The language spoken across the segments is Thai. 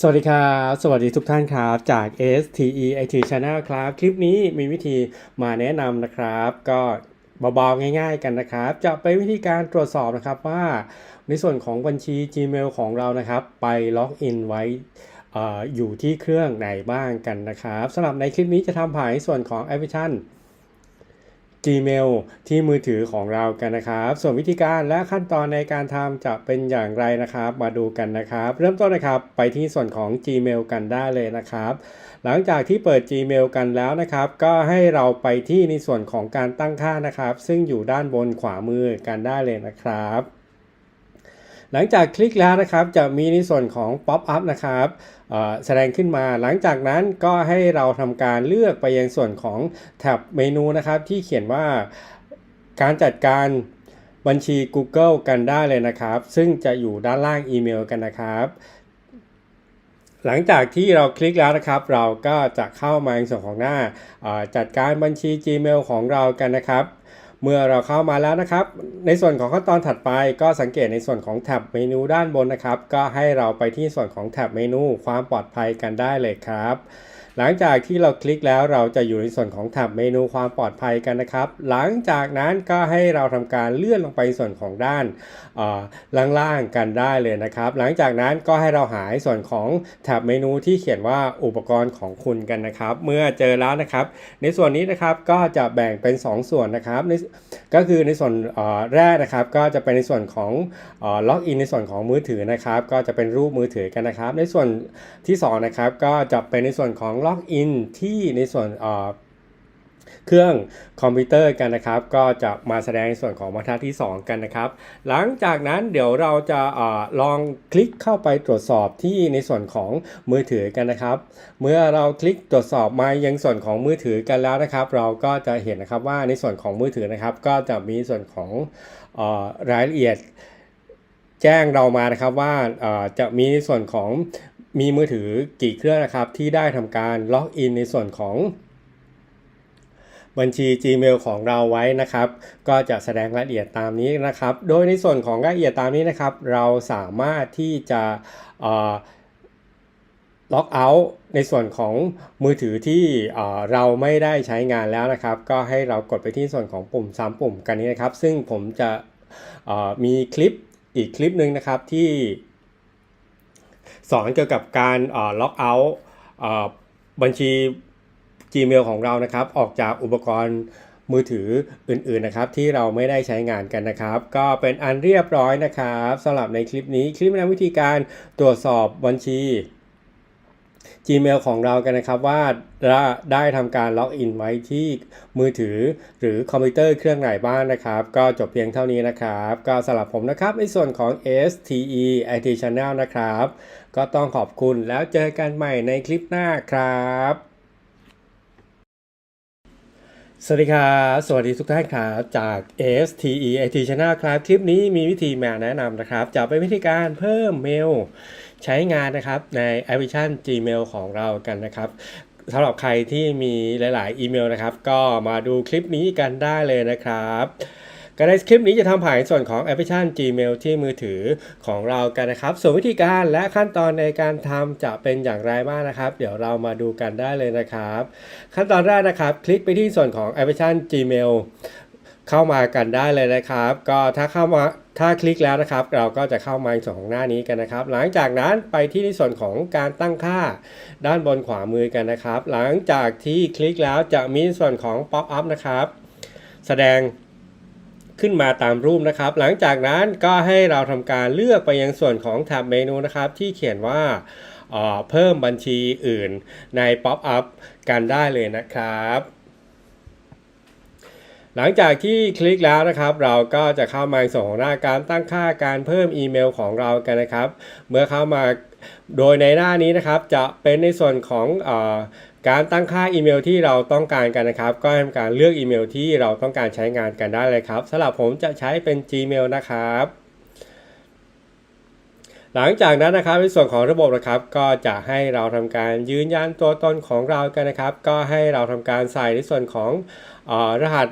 สวัสดีครับ สวัสดีทุกท่านครับ จาก STE IT Channel ครับ คลิปนี้มีวิธีมาแนะนำนะครับ ก็เบาๆ ง่าย ๆ กันนะครับ จะเป็นวิธีการตรวจสอบนะครับว่า ในส่วนของบัญชี Gmail ของเรานะครับ ไปล็อกอินไว้อออยู่ที่เครื่องไหนบ้างกันนะครับสำหรับในคลิปนี้จะทำผ่านในส่วนของแอปพลิเคชัน Gmail ที่มือถือของเรากันนะครับ ส่วนวิธีการและขั้นตอนในการทำจะเป็นอย่างไรนะครับ มาดูกันนะครับ เริ่มต้นนะครับไปที่ส่วนของ Gmail กันได้เลยนะครับ หลังจากที่เปิด Gmail กันแล้วนะครับ ก็ให้เราไปที่ในส่วนของการตั้งค่านะครับ ซึ่งอยู่ด้านบนขวามือกันได้เลยนะครับ หลังจากคลิกแล้วนะครับจะมีในส่วนของ Pop up นะครับแสดงขึ้นมา หลังจากนั้นก็ให้เราทำการเลือกไปยังส่วนของแท็บเมนูนะครับ ที่เขียนว่าการจัดการบัญชี Google กันได้เลยนะครับ ซึ่งจะอยู่ด้านล่างอีเมลกันนะครับหลังจากที่เราคลิกแล้วนะครับ เราก็จะเข้ามาในส่วนของหน้าจัดการบัญชี Gmail ของเรากันนะครับ เมื่อเราเข้ามาแล้วนะครับ ในส่วนของขั้นตอนถัดไปก็สังเกตในส่วนของแท็บเมนูด้านบนนะครับ ก็ให้เราไปที่ส่วนของแท็บเมนูความปลอดภัยกันได้เลยครับ หลังจากที่เราคลิกแล้วเราจะอยู่ในส่วนของแท็บเมนูความปลอดภัยกันนะครับ หลังจากนั้นก็ให้เราทำการเลื่อนลงไปส่วนของด้านล่างๆกันได้เลยนะครับ หลังจากนั้นก็ให้เราหายส่วนของแท็บเมนูที่เขียนว่าอุปกรณ์ของคุณกันนะครับ เมื่อเจอแล้วนะครับ ในส่วนนี้นะครับก็จะแบ่งเป็น 2 ส่วนนะครับก็คือในส่วนแรกนะครับก็จะเป็นในส่วนของล็อกอินในส่วนของมือถือนะครับ ก็จะเป็นรูปมือถือกันนะครับ ในส่วนที่2นะครับก็จะเป็นในส่วนของล็อกอินที่ในส่วนเครื่องคอมพิวเตอร์กันนะครับ ก็จะมาแสดงในส่วนของบรรทัดที่ 2 กันนะครับ หลังจากนั้นเดี๋ยวเราจะอลองคลิกเข้าไปตรวจสอบที่ในส่วนของมือถือกันนะครับ เมื่อเราคลิกตรวจสอบมายังส่วนของมือถือกันแล้วนะครับ เราก็จะเห็นนะครับว่าในส่วนของมือถือนะครับ ก็จะมีส่วนของอรายละเอียดแจ้งเรามานะครับว่าจะมีในส่วนของ มีมือถือกี่เครื่องนะครับที่ได้ทำการล็อกอินในส่วนของบัญชี Gmail ของเราไว้นะครับ ก็จะแสดงรายละเอียดตามนี้นะครับ โดยในส่วนของรายละเอียดตามนี้นะครับ เราสามารถที่จะล็อกเอาท์ในส่วนของมือถือที่เอ่เราไม่ได้ใช้งานแล้วนะครับ ก็ให้เรากดไปที่ส่วนของปุ่ม3ปุ่มกันนี้นะครับ ซึ่งผมจะมีคลิปอีกคลิปหนึ่งนะครับที่ สอนเกี่ยวกับการล็อกเอาท์บัญชี Gmail ของเรานะครับ ออกจากอุปกรณ์มือถืออื่นๆนะครับ ที่เราไม่ได้ใช้งานกันนะครับ ก็เป็นอันเรียบร้อยนะครับสำหรับในคลิปนี้คลิปแนะนำวิธีการตรวจสอบบัญชี Gmail ของเรากันนะครับว่าได้ทำการล็อกอินไว้ที่มือถือหรือคอมพิวเตอร์เครื่องไหนบ้างนะครับ ก็จบเพียงเท่านี้นะครับ ก็สำหรับผมนะครับในส่วนของ STE IT Channel นะครับ ก็ต้องขอบคุณแล้วเจอกันใหม่ในคลิปหน้าครับ สวัสดีครับสวัสดีทุกท่านครับจาก STE IT Channel ครับ คลิปนี้มีวิธีมาแนะนำนะครับ จะเป็นวิธีการเพิ่มเมล ใช้งานนะครับในแอปพลิเคชัน Gmail ของเรากันนะครับสำหรับใครที่มีหลาย ๆ อีเมลนะครับ ก็มาดูคลิปนี้กันได้เลยนะครับ ก็ในคลิปนี้จะทำผ่านส่วนของแอปพลิเคชัน Gmail ที่มือถือของเรากันนะครับ ส่วนวิธีการและขั้นตอนในการทำจะเป็นอย่างไรบ้างนะครับ เดี๋ยวเรามาดูกันได้เลยนะครับ ขั้นตอนแรกนะครับ คลิกไปที่ส่วนของแอปพลิเคชัน Gmail เข้ามากันได้เลยนะครับ ก็ถ้าเข้ามาถ้าคลิกแล้วนะครับ เราก็จะเข้ามาในส่วนของหน้านี้กันนะครับ หลังจากนั้นไปที่ในส่วนของการตั้งค่าด้านบนขวามือกันนะครับ หลังจากที่คลิกแล้วจะมีส่วนของ Pop up นะครับ แสดง ขึ้นมาตามรูปนะครับ หลังจากนั้นก็ให้เราทำการเลือกไปยังส่วนของแท็บเมนูนะครับ ที่เขียนว่าเพิ่มบัญชีอื่นใน Pop up กันได้เลยนะครับ หลังจากที่คลิกแล้วนะครับ เราก็จะเข้ามาในส่วนของหน้าการตั้งค่าการเพิ่มอีเมลของเรากันนะครับ เมื่อเข้ามาโดยในหน้านี้นะครับจะเป็นในส่วนของอ การตั้งค่าอีเมลที่เราต้องการกันนะครับ ก็ทำการเลือกอีเมลที่เราต้องการใช้งานกันได้เลยครับสำหรับผมจะใช้เป็น Gmail นะครับ หลังจากนั้นนะครับในส่วนของระบบนะครับ ก็จะให้เราทำการยืนยันตัวตนของเรากันนะครับ ก็ให้เราทำการใส่ในส่วนของออรหัส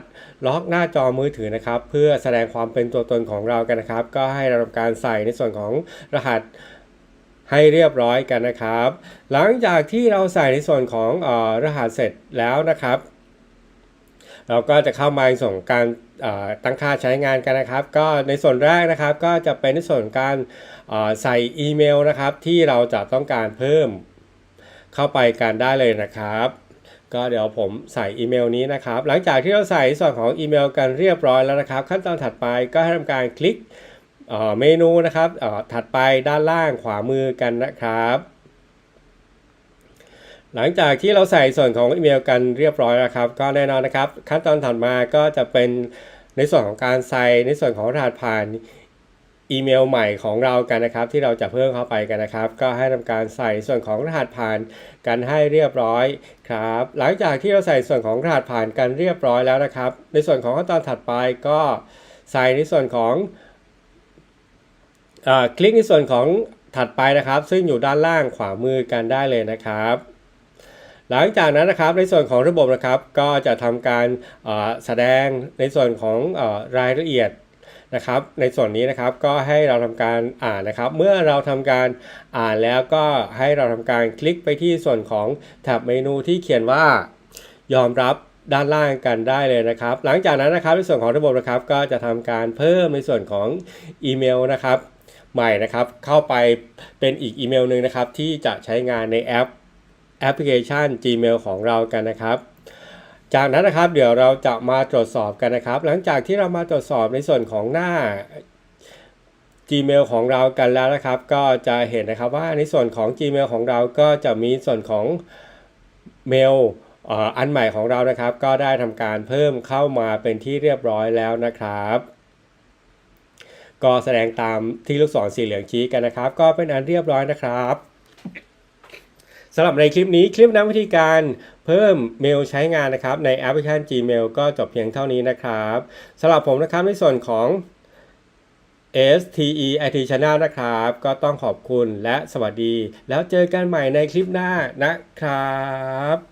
ล็อกหน้าจอมือถือนะครับ เพื่อแสดงความเป็นตัวตนของเรากันนะครับ ก็ให้เราทำการใส่ในส่วนของรหัส ให้เรียบร้อยกันนะครับ หลังจากที่เราใส่ในส่วนของออรหัสเสร็จแล้วนะครับ เราก็จะเข้ามาในส่วนของการตั้งค่าใช้งานกันนะครับ ก็ในส่วนแรกนะครับก็จะเป็นในส่วนการใส่อีเมลนะครับที่เราจะต้องการเพิ่มเข้าไปกันได้เลยนะครับก็เดี๋ยวผมใส่อีเมลนี้นะครับ หลังจากที่เราใส่ส่วนของอีเมลกันเรียบร้อยแล้วนะครับ ขั้นตอนถัดไปก็ให้ทำการคลิก เอ่อเมนูนะครับอ่อถัดไปด้านล่างขวามือกันนะครับ หลังจากที่เราใส่ส่วนของอีเมลกันเรียบร้อยแล้วครับ ก็แน่นอนนะครับ ขั้นตอนถัดมาก็จะเป็นในส่วนของการใส่ในส่วนของรหัสผ่านอีเมลใหม่ของเรากันนะครับ ที่เราจะเพิ่มเข้าไปกันนะครับ ก็ให้ทำการใส่ส่วนของรหัสผ่านกันให้เรียบร้อยครับ หลังจากที่เราใส่ส่วนของรหัสผ่านกันเรียบร้อยแล้วนะครับ ในส่วนของขั้นตอนถัดไปก็ใส่ในส่วนของ คลิกในส่วนของถัดไปนะครับ ซึ่งอยู่ด้านล่างขวามือกันได้เลยนะครับ หลังจากนั้นนะครับในส่วนของระบบนะครับก็จะทำการแสดงในส่วนของอรายละเอียดนะครับ ในส่วนนี้นะครับก็ให้เราทำการอ่านนะครับ เมื่อเราทำการอ่านแล้วก็ให้เราทำการคลิกไปที่ส่วนของแท็บเมนูที่เขียนว่ายอมรับด้านล่างกันได้เลยนะครับ หลังจากนั้นนะครับในส่วนของระบบนะครับก็จะทำการเพิ่มในส่วนของอีเมลนะครับ ใหม่นะครับ เข้าไปเป็นอีกอีเมลหนึ่งนะครับ ที่จะใช้งานในแอปแอปพลิเคชัน Gmail ของเรากันนะครับ จากนั้นนะครับเดี๋ยวเราจะมาตรวจสอบกันนะครับ หลังจากที่เรามาตรวจสอบในส่วนของหน้า Gmail ของเรากันแล้วนะครับ ก็จะเห็นนะครับว่าในส่วนของ Gmail ของเราก็จะมีส่วนของเมลอันใหม่ของเรานะครับ ก็ได้ทำการเพิ่มเข้ามาเป็นที่เรียบร้อยแล้วนะครับ ก็แสดงตามที่ลูกศรสีเหลืองชี้กันนะครับ ก็เป็นอันเรียบร้อยนะครับสำหรับในคลิปนี้คลิปน้ำวิธีการเพิ่มเมลใช้งานนะครับ ในแอปพลิเคชัน Gmail ก็จบเพียงเท่านี้นะครับสำหรับผมนะครับในส่วนของ STE IT Channel นะครับ ก็ต้องขอบคุณและสวัสดี แล้วเจอกันใหม่ในคลิปหน้านะครับ